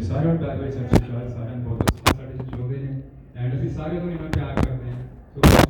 ਤੇ ਸਾਰਿਆਂ ਨੂੰ ਪਿਆਰ ਭਰੀ ਸਤਿ ਸ਼੍ਰੀ ਅਕਾਲ, ਸਾਰਿਆਂ ਨੂੰ ਬਹੁਤ ਬਹੁਤ ਸਾਡੇ ਵਿੱਚ ਨੇ ਐਂਡ ਅਸੀਂ ਸਾਰਿਆਂ ਨੂੰ ਇਹਨਾਂ ਪਿਆਰ ਕਰਦੇ ਹਾਂ। ਸੋ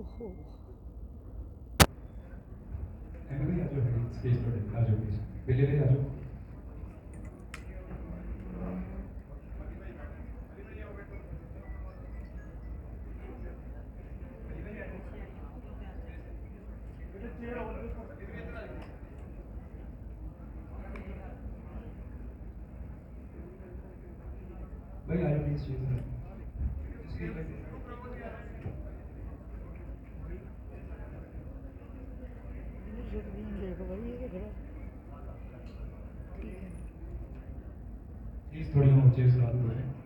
ਓਹੋ। ਐਵੇਂ ਆਜੋ ਸਪੇਸ ਤੁਹਾਡੇ ਆਜੋ ਪਲੀਜ਼ ਬਿੱਲੇ ਵੀ ਆਜੋ Bem, aí eu me please थोड़ी और चेयर्स ला दो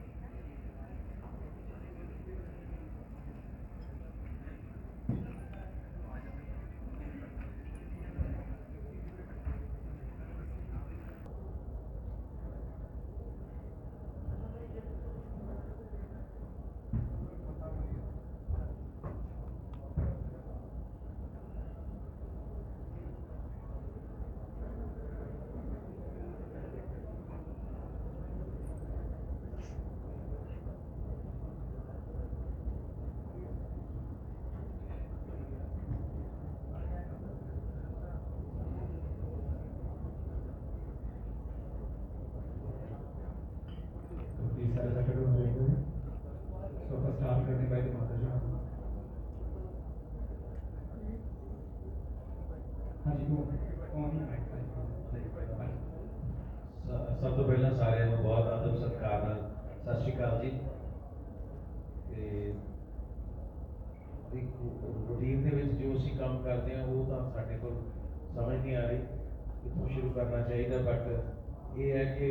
ਸਭ ਤੋਂ ਪਹਿਲਾਂ ਸਾਰਿਆਂ ਨੂੰ ਬਹੁਤ ਆਦਰ ਸਤਿਕਾਰ ਨਾਲ ਸਤਿ ਸ਼੍ਰੀ ਅਕਾਲ ਜੀ। ਤੇ ਰੂਟੀਨ ਦੇ ਵਿੱਚ ਜੋ ਅਸੀਂ ਕੰਮ ਕਰਦੇ ਹਾਂ ਉਹ ਤਾਂ ਸਾਡੇ ਕੋਲ ਸਮਝ ਨਹੀਂ ਆ ਰਹੀ ਕਿੱਥੋਂ ਸ਼ੁਰੂ ਕਰਨਾ ਚਾਹੀਦਾ ਬਟ ਇਹ ਹੈ ਕਿ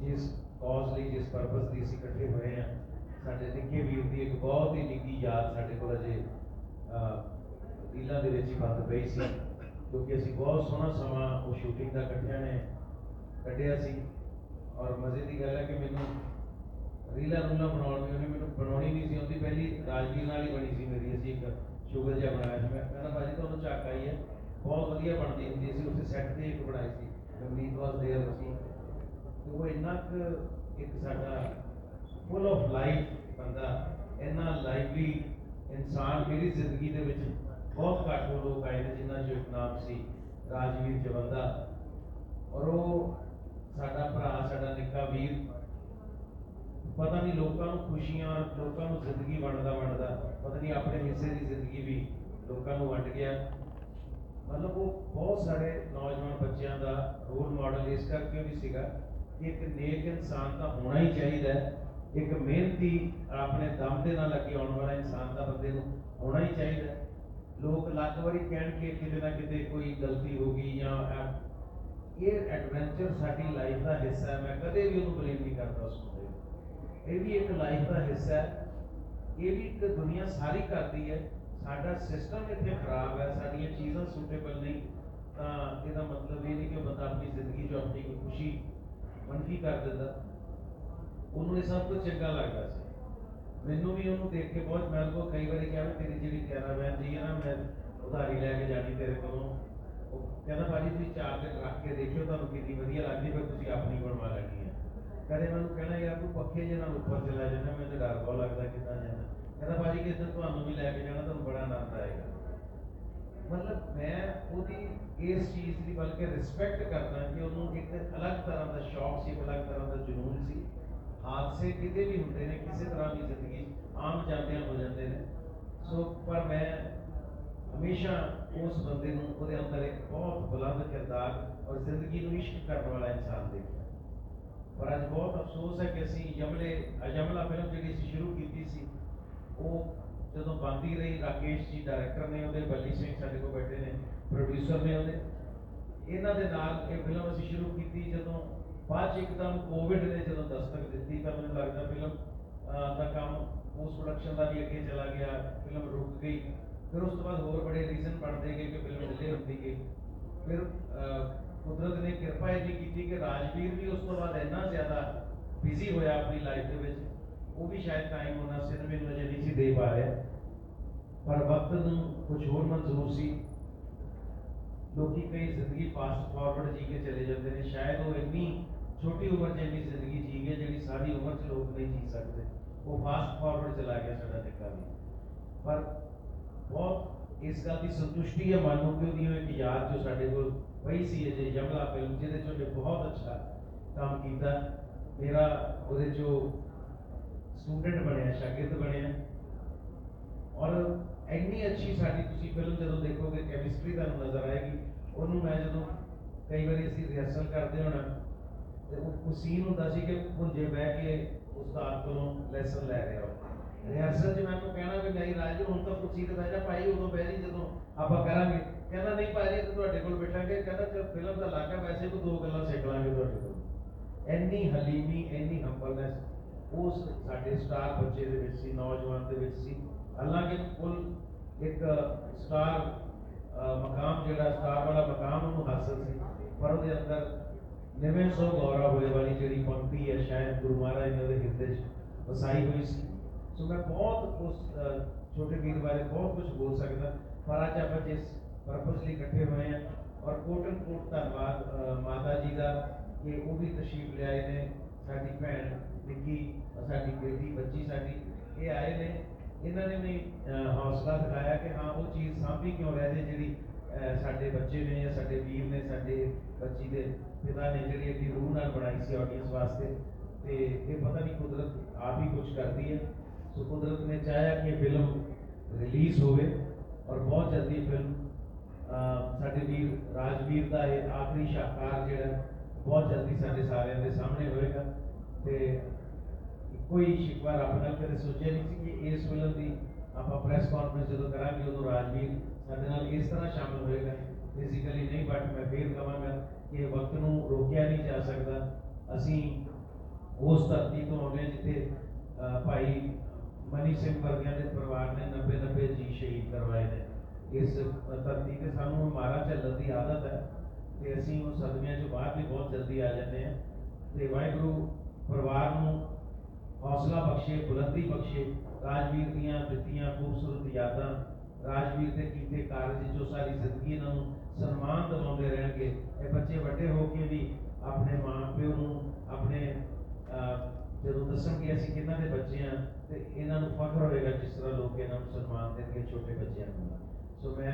ਜਿਸ ਕਾਜ਼ ਲਈ ਜਿਸ ਪਰਪਸ ਲਈ ਅਸੀਂ ਇਕੱਠੇ ਹੋਏ ਹਾਂ ਸਾਡੇ ਨਿੱਕੇ ਵੀਰ ਦੀ ਇੱਕ ਬਹੁਤ ਹੀ ਨਿੱਕੀ ਯਾਦ ਸਾਡੇ ਕੋਲ ਅਜੇ ਅਹ, ਦਿਲਾਂ ਦੇ ਵਿੱਚ ਹੀ ਬੰਦ ਪਈ ਸੀ ਕਿਉਂਕਿ ਅਸੀਂ ਬਹੁਤ ਸੋਹਣਾ ਸਮਾਂ ਉਹ ਸ਼ੂਟਿੰਗ ਦਾ ਇਕੱਠਿਆਂ ਨੇ। ਕੱਢਿਆ ਸੀ। ਔਰ ਮਜ਼ੇ ਦੀ ਗੱਲ ਹੈ ਕਿ ਮੈਨੂੰ ਰੀਲਾਂ ਰੂਲਾਂ ਬਣਾਉਣ ਦੀ ਉਹਨੇ ਮੈਨੂੰ ਬਣਾਉਣੀ ਨਹੀਂ ਸੀ ਆਉਂਦੀ। ਪਹਿਲੀ ਰਾਜਵੀਰ ਨਾਲ ਹੀ ਬਣੀ ਸੀ ਮੇਰੀ। ਅਸੀਂ ਇੱਕ ਸ਼ੂਗਰ ਜਿਹਾ ਬਣਾਇਆ ਸੀ। ਮੈਂ ਕਹਿੰਦਾ, ਭਾਜੀ, ਤੁਹਾਨੂੰ ਚੱਕ ਆਈ ਹੈ। ਬਹੁਤ ਵਧੀਆ ਬਣਦੀ ਹੁੰਦੀ ਸੀ ਉੱਥੇ ਸੈੱਟ ਤੇ ਇੱਕ ਬਣਾਈ ਸੀ। ਗਮਨੀਤ ਵਾਸ ਦੇਰ ਸੀ। ਤੇ ਉਹ ਇੰਨਾ ਕੁ ਇੱਕ ਸਾਡਾ ਫੁੱਲ ਆਫ ਲਾਈਫ ਬੰਦਾ, ਇੰਨਾ ਲਾਈਵਲੀ ਇਨਸਾਨ, ਮੇਰੀ ਜ਼ਿੰਦਗੀ ਦੇ ਵਿੱਚ ਬਹੁਤ ਘੱਟ ਉਹ ਲੋਕ ਆਏ ਨੇ ਜਿਨ੍ਹਾਂ 'ਚ ਇੱਕ ਨਾਮ ਸੀ ਰਾਜਵੀਰ ਜਵੰਦਾ ਔਰ ਉਹ ਸਾਡਾ ਭਰਾ ਸਾਡਾ ਨਿੱਕਾ ਵੀਰ ਪਤਾ ਨਹੀਂ ਲੋਕਾਂ ਨੂੰ ਖੁਸ਼ੀਆਂ, ਲੋਕਾਂ ਨੂੰ ਜ਼ਿੰਦਗੀ ਵੰਡਦਾ ਵੰਡਦਾ, ਪਤਾ ਨਹੀਂ ਆਪਣੇ ਹਿੱਸੇ ਦੀ ਜ਼ਿੰਦਗੀ ਵੀ ਲੋਕਾਂ ਨੂੰ ਵੰਡ ਗਿਆ। ਮਤਲਬ ਉਹ ਬਹੁਤ ਸਾਰੇ ਨੌਜਵਾਨ ਬੱਚਿਆਂ ਦਾ ਰੋਲ ਮਾਡਲ ਇਸ ਕਰਕੇ ਵੀ ਸੀਗਾ ਕਿ ਇੱਕ ਨੇਕ ਇਨਸਾਨ ਤਾਂ ਹੋਣਾ ਹੀ ਚਾਹੀਦਾ ਇੱਕ ਮਿਹਨਤੀ ਆਪਣੇ ਦਮ ਦੇ ਨਾਲ ਅੱਗੇ ਆਉਣ ਵਾਲਾ ਇਨਸਾਨ ਦਾ ਬੰਦੇ ਨੂੰ ਹੋਣਾ ਹੀ ਚਾਹੀਦਾ ਲੋਕ ਲੱਖ ਵਾਰੀ ਕਹਿਣਗੇ ਕਿਤੇ ਨਾ ਕਿਤੇ ਕੋਈ ਗਲਤੀ ਹੋ ਗਈ ਜਾਂ ਇਹ- ਐਡਵੈਂਚਰ ਸਾਡੀ ਲਾਈਫ ਦਾ ਹਿੱਸਾ ਹੈ। ਮੈਂ ਕਦੇ ਵੀ ਉਹਨੂੰ ਬਲੇਮ ਨਹੀਂ ਕਰਦਾ ਉਸ ਨੂੰ। ਇਹ ਵੀ ਇੱਕ ਲਾਈਫ ਦਾ ਹਿੱਸਾ ਹੈ। ਇਹ ਵੀ ਇੱਕ ਦੁਨੀਆ ਸਾਰੀ ਕਰਦੀ ਹੈ। ਸਾਡਾ ਸਿਸਟਮ ਇੱਥੇ ਖਰਾਬ ਹੈ, ਸਾਡੀਆਂ ਚੀਜ਼ਾਂ ਸੂਟੇਬਲ ਨਹੀਂ। ਤਾਂ ਇਹਦਾ ਮਤਲਬ ਇਹ ਨਹੀਂ ਕਿ ਬੰਦਾ ਆਪਣੀ ਜ਼ਿੰਦਗੀ 'ਚ ਆਪਣੀ ਕੋਈ ਖੁਸ਼ੀ ਮੰਫੀ ਕਰ ਦਿੰਦਾ। ਉਹਨੂੰ ਇਹ ਸਭ ਕੁਝ ਚੰਗਾ ਲੱਗਦਾ ਸੀ। ਮੈਨੂੰ ਵੀ ਉਹਨੂੰ ਦੇਖ ਕੇ ਬਹੁਤ, ਮੈਂ ਉਹਨੂੰ ਕਈ ਵਾਰੀ ਕਿਹਾ ਵੀ ਤੇਰੀ ਜਿਹੜੀ ਕੈਰਾਵੈਨ ਜੀ ਹੈ ਨਾ, ਮੈਂ ਉਧਾਰੀ ਲੈ ਕੇ ਜਾਣੀ ਤੇਰੇ ਕੋਲੋਂ। ਉਹ ਕਹਿੰਦਾ, ਭਾਜੀ, ਤੁਸੀਂ ਚਾਰ ਦਿਨ ਰੱਖ ਕੇ ਦੇਖਿਓ, ਤੁਹਾਨੂੰ ਕਿੰਨੀ ਵਧੀਆ ਲੱਗਦੀ, ਫਿਰ ਤੁਸੀਂ ਆਪਣੀ ਬਣਵਾ ਲੈਣੀ ਕਦੇ ਮੈਨੂੰ ਕਹਿਣਾ ਯਾਰ ਤੂੰ ਪੱਖੇ ਜਿਹੇ ਨਾਲ ਉੱਪਰ ਚਲਾ ਜਾਂਦਾ ਮੈਨੂੰ ਡਰ ਬਹੁਤ ਲੱਗਦਾ ਕਿੱਦਾਂ ਜਾਣਾ। ਕਹਿੰਦਾ ਭਾਜੀ ਕਿਸੇ ਦਿਨ ਤੁਹਾਨੂੰ ਵੀ ਲੈ ਕੇ ਜਾਣਾ, ਤੁਹਾਨੂੰ ਬੜਾ ਆਨੰਦ ਆਏਗਾ। ਮਤਲਬ ਮੈਂ ਉਹਦੀ ਇਸ ਚੀਜ਼ ਦੀ ਬਲਕਿ ਰਿਸਪੈਕਟ ਕਰਦਾ ਕਿ ਉਹਨੂੰ ਇੱਕ ਅਲੱਗ ਤਰ੍ਹਾਂ ਦਾ ਸ਼ੌਕ ਸੀ ਅਲੱਗ ਤਰ੍ਹਾਂ ਦਾ ਜਨੂਨ ਸੀ। ਹਾਦਸੇ ਕਿਤੇ ਵੀ ਹੁੰਦੇ ਨੇ, ਕਿਸੇ ਤਰ੍ਹਾਂ ਦੀ ਜ਼ਿੰਦਗੀ 'ਚ ਆਮ ਜਾਂਦਿਆਂ ਹੋ ਜਾਂਦੇ ਨੇ। ਸੋ, ਪਰ ਮੈਂ ਹਮੇਸ਼ਾ ਉਸ ਬੰਦੇ ਨੂੰ, ਉਹਦੇ ਅੰਦਰ ਇੱਕ ਬਹੁਤ ਬੁਲੰਦ ਕਿਰਦਾਰ ਔਰ ਜ਼ਿੰਦਗੀ ਨੂੰ ਇਸ਼ਕ ਕਰਨ ਵਾਲਾ ਇਨਸਾਨ ਦੇਖਿਆ ਪਰ ਅੱਜ ਬਹੁਤ ਅਫਸੋਸ ਹੈ ਕਿ ਅਸੀਂ ਯਮਲੇ ਅਜਮਲਾ ਫਿਲਮ ਜਿਹੜੀ ਅਸੀਂ ਸ਼ੁਰੂ ਕੀਤੀ ਸੀ, ਉਹ ਜਦੋਂ ਬੰਦੀ ਰਹੀ, ਰਾਕੇਸ਼ ਜੀ ਡਾਇਰੈਕਟਰ ਨੇ ਉਹਦੇ ਬੱਲੀ ਸਿੰਘ ਸਾਡੇ ਕੋਲ ਬੈਠੇ ਨੇ ਪ੍ਰੋਡਿਊਸਰ ਨੇ ਉਹਦੇ, ਇਹਨਾਂ ਦੇ ਨਾਲ ਇਹ ਫਿਲਮ ਅਸੀਂ ਸ਼ੁਰੂ ਕੀਤੀ ਜਦੋਂ ਬਾਅਦ 'ਚ ਇੱਕਦਮ ਕੋਵਿਡ ਨੇ ਜਦੋਂ ਦਸਤਕ ਦਿੱਤੀ ਤਾਂ ਮੈਨੂੰ ਲੱਗਦਾ ਫਿਲਮ ਦਾ ਕੰਮ ਪੋਸਟ ਪ੍ਰੋਡਕਸ਼ਨ ਦਾ ਵੀ ਅੱਗੇ ਚਲਾ ਗਿਆ ਫਿਲਮ ਰੁਕ ਗਈ। ਫਿਰ ਉਸ ਤੋਂ ਬਾਅਦ ਹੋਰ ਬੜੇ ਰੀਜ਼ਨ ਬਣਦੇ ਗਏ ਕਿ ਫਿਲਮ ਡਿਲੇ ਹੁੰਦੀ ਗਈ। ਫਿਰ ਕੁਦਰਤ ਨੇ ਕਿਰਪਾ ਇਹ ਕੀਤੀ ਕਿ ਰਾਜਵੀਰ ਵੀ ਉਸ ਤੋਂ ਬਾਅਦ ਇੰਨਾ ਜ਼ਿਆਦਾ ਬਿਜ਼ੀ ਹੋਇਆ ਆਪਣੀ ਲਾਈਫ ਦੇ ਵਿੱਚ, ਉਹ ਵੀ ਸ਼ਾਇਦ ਟਾਈਮ ਉਹਨਾਂ ਸਿਨੇਮੇ ਨੂੰ ਅਜੇ ਨਹੀਂ ਸੀ ਦੇ ਪਾ ਰਿਹਾ। ਪਰ ਵਕਤ ਨੂੰ ਕੁਝ ਹੋਰ ਮਨਜ਼ੂਰ ਸੀ। ਲੋਕੀ ਕਈ ਜ਼ਿੰਦਗੀ ਫਾਸਟ ਫਾਰਵਰਡ ਜੀ ਕੇ ਚਲੇ ਜਾਂਦੇ ਨੇ, ਸ਼ਾਇਦ ਉਹ ਇੰਨੀ ਛੋਟੀ ਉਮਰ 'ਚ ਇੰਨੀ ਜ਼ਿੰਦਗੀ ਜੀ ਗਏ ਜਿਹੜੀ ਸਾਰੀ ਉਮਰ 'ਚ ਲੋਕ ਨਹੀਂ ਜੀ ਸਕਦੇ। ਉਹ ਫਾਸਟ ਫਾਰਵਰਡ ਚਲਾ ਗਿਆ ਸਾਡਾ ਨਿੱਕਾ ਵੀ। ਪਰ ਬਹੁਤ ਇਸ ਗੱਲ ਦੀ ਸੰਤੁਸ਼ਟੀ ਹੈ ਮਾਨੋ ਕਿ ਉਹਦੀ ਇੱਕ ਯਾਦ ਜੋ ਸਾਡੇ ਕੋਲ ਪਈ ਸੀ ਅਜੇ ਯਮਲਾ ਫਿਲਮ ਜਿਹਦੇ 'ਚੋਂ ਉਹਨੇ ਬਹੁਤ ਅੱਛਾ ਕੰਮ ਕੀਤਾ। ਮੇਰਾ ਉਹਦੇ 'ਚੋਂ ਸਟੂਡੈਂਟ ਬਣਿਆ, ਸ਼ਾਗਿਰਦ ਬਣਿਆ। ਔਰ ਇੰਨੀ ਅੱਛੀ ਸਾਡੀ ਤੁਸੀਂ ਫਿਲਮ ਜਦੋਂ ਦੇਖੋਗੇ ਕੈਮਿਸਟਰੀ ਤੁਹਾਨੂੰ ਨਜ਼ਰ ਆਏਗੀ। ਉਹਨੂੰ ਮੈਂ ਜਦੋਂ ਕਈ ਵਾਰੀ ਅਸੀਂ ਰਿਹਰਸਲ ਕਰਦੇ ਹੋਣਾ, ਤੇ ਉਹ ਸੀਨ ਹੁੰਦਾ ਸੀ ਕਿ ਪੁੰਜੇ ਬਹਿ ਕੇ ਉਸਤਾਦ ਕੋਲੋਂ ਲੈਸਨ ਲੈ ਰਿਹਾ ਰਿਹਰਸਲ 'ਚ ਮੈਨੂੰ ਕਹਿਣਾ ਵੀ ਨਹੀਂ, ਰਾਜ, ਹੁਣ ਤਾਂ ਕੁਰਸੀ ਤੇ ਬਹਿ ਜਾ ਭਾਈ ਉਦੋਂ ਬਹਿ ਜੀ ਜਦੋਂ ਆਪਾਂ ਕਰਾਂਗੇ। ਕਹਿੰਦਾ, ਨਹੀਂ ਭਾਜੀ ਤੇ ਤੁਹਾਡੇ ਕੋਲ ਬੈਠਾਂਗੇ। ਕਹਿੰਦਾ, ਚਲ ਫਿਲਮ ਦਾ ਲੱਗਾ ਵੈਸੇ ਵੀ ਦੋ ਗੱਲਾਂ ਸਿੱਖ ਲਾਂਗੇ ਤੁਹਾਡੇ ਕੋਲ। ਇੰਨੀ ਹਲੀਮੀ, ਇੰਨੀ ਹੰਬਲਨੈਸ ਉਸ ਸਾਡੇ ਸਟਾਰ ਬੱਚੇ ਦੇ ਵਿੱਚ ਸੀ, ਨੌਜਵਾਨ ਦੇ ਵਿੱਚ ਸੀ। ਹਾਲਾਂਕਿ ਕੁੱਲ ਇੱਕ ਸਟਾਰ ਮਕਾਮ ਜਿਹੜਾ ਸਟਾਰ ਵਾਲਾ ਮਕਾਮ ਉਹਨੂੰ ਹਾਸਲ ਸੀ। ਪਰ ਉਹਦੇ ਅੰਦਰ ਨਿਵੇਂ ਸੋ ਗੌਰਵ ਹੋਏ ਵਾਲੀ ਜਿਹੜੀ ਪੰਕਤੀ ਹੈ, ਸ਼ਾਇਦ ਗੁਰੂ ਮਹਾਰਾਜ ਨੇ ਉਹਦੇ ਹਿਰਦੇ 'ਚ ਵਸਾਈ ਹੋਈ ਸੀ। ਸੋ ਮੈਂ ਬਹੁਤ ਉਸ ਛੋਟੇ ਵੀਰ ਬਾਰੇ ਬਹੁਤ ਕੁਝ ਬੋਲ ਸਕਦਾ, ਪਰ ਅੱਜ ਆਪਾਂ ਜਿਸ ਪਰਪਸ ਲਈ ਇਕੱਠੇ ਹੋਏ ਹਾਂ ਔਰ ਕੋਟਨ ਕੋਟ ਧੰਨਵਾਦ ਮਾਤਾ ਜੀ ਦਾ ਕਿ ਉਹ ਵੀ ਤਸ਼ਰੀਫ ਲਿਆਏ ਨੇ, ਸਾਡੀ ਭੈਣ ਨਿੱਕੀ ਸਾਡੀ ਬੇਟੀ, ਬੱਚੀ ਸਾਡੀ, ਇਹ ਆਏ ਨੇ। ਇਹਨਾਂ ਨੇ ਵੀ ਹੌਸਲਾ ਦਿਖਾਇਆ ਕਿ ਹਾਂ, ਉਹ ਚੀਜ਼ ਸਾਂਭੀ ਕਿਉਂ ਰਹਿ ਜੇ ਜਿਹੜੀ ਸਾਡੇ ਬੱਚੇ ਨੇ ਜਾਂ ਸਾਡੇ ਵੀਰ ਨੇ, ਸਾਡੇ ਬੱਚੀ ਦੇ ਪਿਤਾ ਨੇ ਜਿਹੜੀ ਅੱਡੀ ਰੂਹ ਨਾਲ ਬਣਾਈ ਸੀ ਆਡੀਅנס ਵਾਸਤੇ। ਤੇ ਇਹ ਪਤਾ ਨਹੀਂ ਕੁਦਰਤ ਆਪ ਹੀ ਕੁਝ ਕਰਦੀ ਹੈ। ਸੋ ਕੁਦਰਤ ਨੇ ਚਾਹਿਆ ਕਿ ਫਿਲਮ ਰਿਲੀਜ਼ ਹੋਵੇ ਔਰ ਬਹੁਤ ਜਲਦੀ ਫਿਲਮ ਸਾਡੇ ਵੀਰ, ਰਾਜਵੀਰ ਦਾ ਇਹ ਆਖਰੀ ਸ਼ਾਹਕਾਰ ਜਿਹੜਾ ਬਹੁਤ ਜਲਦੀ ਸਾਡੇ ਸਾਰਿਆਂ ਦੇ ਸਾਹਮਣੇ ਹੋਏਗਾ। ਤੇ ਕੋਈ ਸ਼ਿਕਵਾ ਰੱਬ ਨਾਲ ਕਦੇ ਸੋਚਿਆ ਨਹੀਂ ਸੀ ਕਿ ਇਸ ਫਿਲਮ ਦੀ ਆਪਾਂ ਪ੍ਰੈਸ ਕਾਨਫਰੰਸ ਜਦੋਂ ਕਰਾਂਗੇ, ਉਦੋਂ ਰਾਜਵੀਰ ਸਾਡੇ ਨਾਲ ਇਸ ਤਰ੍ਹਾਂ ਸ਼ਾਮਲ ਹੋਏਗਾ। ਫਿਜ਼ੀਕਲੀ ਨਹੀਂ ਬਟ ਮੈਂ ਫੇਰ ਕਹਾਂਗਾ ਕਿ ਵਕਤ ਨੂੰ ਰੋਕਿਆ ਨਹੀਂ ਜਾ ਸਕਦਾ। ਅਸੀਂ ਉਸ ਧਰਤੀ ਤੋਂ ਆਉਂਦੇ ਹਾਂ ਜਿੱਥੇ ਭਾਈ ਮਨੀ ਸਿੰਘ ਵਰਗਿਆਂ ਦੇ ਪਰਿਵਾਰ ਨੇ 90 90 ਜੀ ਸ਼ਹੀਦ ਕਰਵਾਏ ਨੇ। ਇਸ ਧਰਤੀ ਤੇ ਸਾਨੂੰ ਮਾਰਾ ਝੱਲਣ ਦੀ ਆਦਤ ਹੈ ਤੇ ਅਸੀਂ ਉਹ ਸਦਮਿਆਂ ਚੋਂ ਬਾਹਰ ਵੀ ਬਹੁਤ ਜਲਦੀ ਆ ਜਾਂਦੇ ਹਾਂ। ਤੇ ਵਾਹਿਗੁਰੂ ਪਰਿਵਾਰ ਨੂੰ ਹੌਸਲਾ ਬਖਸ਼ੇ, ਬੁਲੰਦੀ ਬਖਸ਼ੇ, ਰਾਜਵੀਰ ਦੀਆਂ ਦਿੱਤੀਆਂ ਖੂਬਸੂਰਤ ਯਾਦਾਂ, ਰਾਜਵੀਰ ਦੇ ਕੀਤੇ ਕਾਰਜ ਜੋ ਸਾਰੀ ਜ਼ਿੰਦਗੀ ਇਹਨਾਂ ਨੂੰ ਸਨਮਾਨ ਦਿਵਾਉਂਦੇ ਰਹਿਣਗੇ। ਇਹ ਬੱਚੇ ਵੱਡੇ ਹੋ ਕੇ ਵੀ ਆਪਣੇ ਮਾਂ ਪਿਓ ਨੂੰ, ਆਪਣੇ ਜਦੋਂ ਦੱਸਣਗੇ ਅਸੀਂ ਕਿਹਨਾਂ ਦੇ ਬੱਚੇ ਆ ਤੇ ਇਹਨਾਂ ਨੂੰ ਫਖਰ ਹੋਏਗਾ ਜਿਸ ਤਰ੍ਹਾਂ ਲੋਕ ਇਹਨਾਂ ਨੂੰ ਸਨਮਾਨ ਦੇਣਗੇ ਛੋਟੇ ਬੱਚਿਆਂ ਨੂੰ। ਸੋ ਮੈਂ